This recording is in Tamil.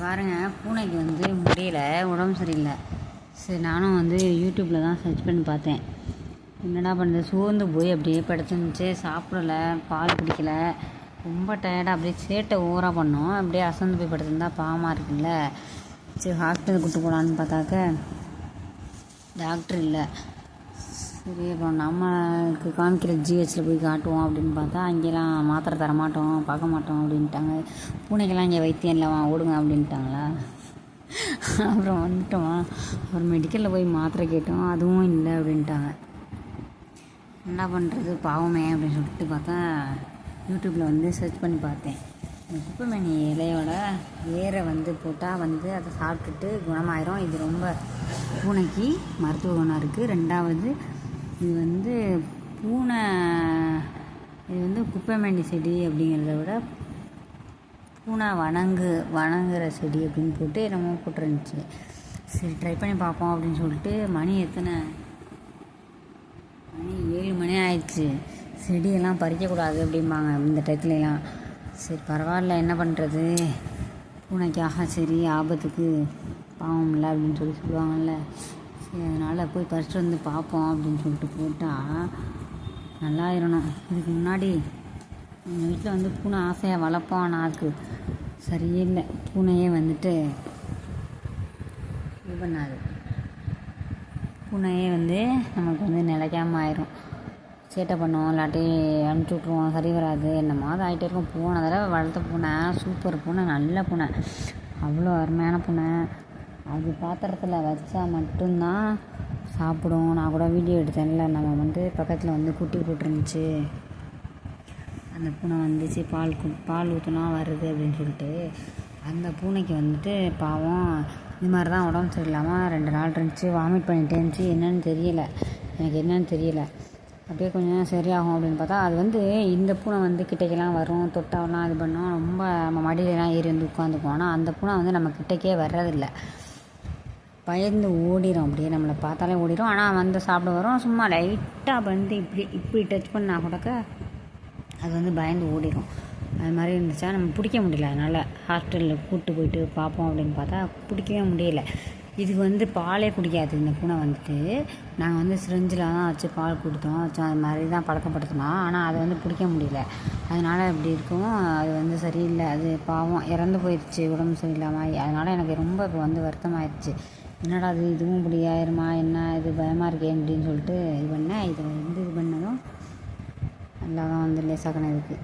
பாருங்கள் பூனைக்கு வந்து முடியல உடம்பு சரியில்லை. சரி நானும் வந்து யூடியூப்பில் தான் சர்ச் பண்ணி பார்த்தேன். என்னடா பண்ணுறது சோர்ந்து போய் அப்படியே படுத்துருந்துச்சு. சாப்பிடல பால் குடிக்கலை. ரொம்ப டயர்டாக அப்படியே சேட்டை ஓவராக பண்ணோம். அப்படியே அசந்து போய் படுத்திருந்தா பாவமாக இருக்குல்ல. சரி ஹாஸ்பிட்டல் கூட்டு போகலான்னு பார்த்தாக்க டாக்டர் இல்லை. சரி அப்புறம் நம்மளுக்கு காமிக்கிற ஜிஹெச்சில் போய் காட்டுவோம் அப்படின்னு பார்த்தா அங்கெல்லாம் மாத்திரை தர மாட்டோம் பார்க்க மாட்டோம் அப்படின்ட்டாங்க. பூனைக்கெல்லாம் இங்கே வைத்தியம் இல்லைவா ஓடுங்க அப்படின்ட்டாங்களா? அப்புறம் வந்துட்டோம். அப்புறம் மெடிக்கலில் போய் மாத்திரை கேட்டோம் அதுவும் இல்லை அப்படின்ட்டாங்க. என்ன பண்ணுறது பாவமே அப்படின்னு சொல்லிட்டு பார்த்தா யூடியூப்பில் வந்து சர்ச் பண்ணி பார்த்தேன். குப்பைமணி இலையோட வேரை வந்து போட்டால் வந்து அதை சாப்பிட்டுட்டு குணமாயிரும். இது ரொம்ப பூனைக்கு மருத்துவ குணம் இருக்குது ரெண்டாவது இது வந்து பூனை இது வந்து குப்பைமேண்டி செடி அப்படிங்கிறத விட பூனை வணங்கு வணங்குற செடி அப்படின்னு போட்டு என்னமோ போட்டுருந்துச்சு. சரி ட்ரை பண்ணி பார்ப்போம் அப்படின்னு சொல்லிட்டு மணி எத்தனை? மணி ஏழு மணி ஆயிடுச்சு. செடியெல்லாம் பறிக்கக்கூடாது அப்படிம்பாங்க இந்த டயத்துலலாம் சரி பரவாயில்ல என்ன பண்ணுறது பூனைக்காக சரி ஆபத்துக்கு பாவம் இல்லை அப்படின்னு சொல்லி சொல்லுவாங்கள்ல அதனால் போய் பறிச்சுட்டு வந்து பார்ப்போம் அப்படின்னு சொல்லிட்டு போட்டால் நல்லா இருணும் இதுக்கு முன்னாடி எங்கள் வீட்டில் வந்து பூனை ஆசையாக வளர்ப்போம். ஆனால் அதுக்கு சரியே இல்லை. பூனையே வந்துட்டு இது பண்ணாது. பூனையே வந்து நமக்கு வந்து நிலைக்காம ஆயிரும். சேட்டை பண்ணுவோம். இல்லாட்டி அனுப்பிச்சி விட்ருவோம் சரி வராது. என்னமாவது ஆகிட்டே இருக்கும். பூனை தடவை வளர்த்த பூனை சூப்பர் பூனை நல்ல பூனை. அவ்வளோ அருமையான பூனை. அது பாத்திரத்தில் வச்சா மட்டும்தான் சாப்பிடும் நான் கூட வீடியோ எடுத்தேன்ல நம்ம வந்து பக்கத்தில் வந்து குட்டி போட்டுருந்துச்சு. அந்த பூனை வந்துச்சு பால் கு பால் ஊற்றுனா வருது அப்படின்னு சொல்லிட்டு. அந்த பூனைக்கு வந்துட்டு பாவம் இது மாதிரி தான் உடம்பு சரியில்லாமல் ரெண்டு நாள் இருந்துச்சு. வாமிட் பண்ணிட்டே இருந்துச்சு. என்னன்னு தெரியலை. எனக்கு என்னன்னு தெரியலை. அப்படியே கொஞ்சம் நேரம் சரியாகும் அப்படின்னு பார்த்தா அது வந்து இந்த பூனை வந்து கிட்டக்கெல்லாம் வரும். தொட்டாவெல்லாம் இது பண்ணும். ரொம்ப நம்ம மடியிலலாம் ஏறி வந்து உட்காந்துக்கும். ஆனால் அந்த பூனை வந்து நம்ம கிட்டக்கே வர்றதில்லை. பயந்து ஓடிடும் அப்படியே நம்மளை பார்த்தாலே ஓடிடும் ஆனால் வந்து சாப்பிட வரும். சும்மா லைட்டாக வந்து இப்படி இப்படி டச் பண்ணால் கூடக்க அது வந்து பயந்து ஓடிடும் அது மாதிரி இருந்துச்சா நம்ம பிடிக்க முடியல. அதனால் ஹாஸ்டலில் கூப்பிட்டு போயிட்டு பார்ப்போம் அப்படின்னு பார்த்தா பிடிக்கவே முடியல. இதுக்கு வந்து பாலே குடிக்காது. இந்த பூனை வந்துட்டு நாங்கள் வந்து சிரிஞ்சில் தான் வச்சு பால் கொடுத்தோம். வச்சு அது மாதிரி தான் பழக்கப்படுத்தினோம். ஆனால் அதை வந்து பிடிக்க முடியல. அதனால் இப்படி இருக்கும். அது வந்து சரியில்லை. அது பாவம். இறந்து போயிடுச்சு உடம்பு சரியில்லாமல் அதனால் எனக்கு ரொம்ப இப்போ வந்து வருத்தமாயிடுச்சு என்னடா அது இதுவும் இப்படி ஆயிருமா என்ன இது? பயமாக இருக்கே அப்படின்னு சொல்லிட்டு இது பண்ணேன். இதை வந்து இது பண்ணதும் நல்லா தான் வந்து லேசாக்கணும் இதுக்கு.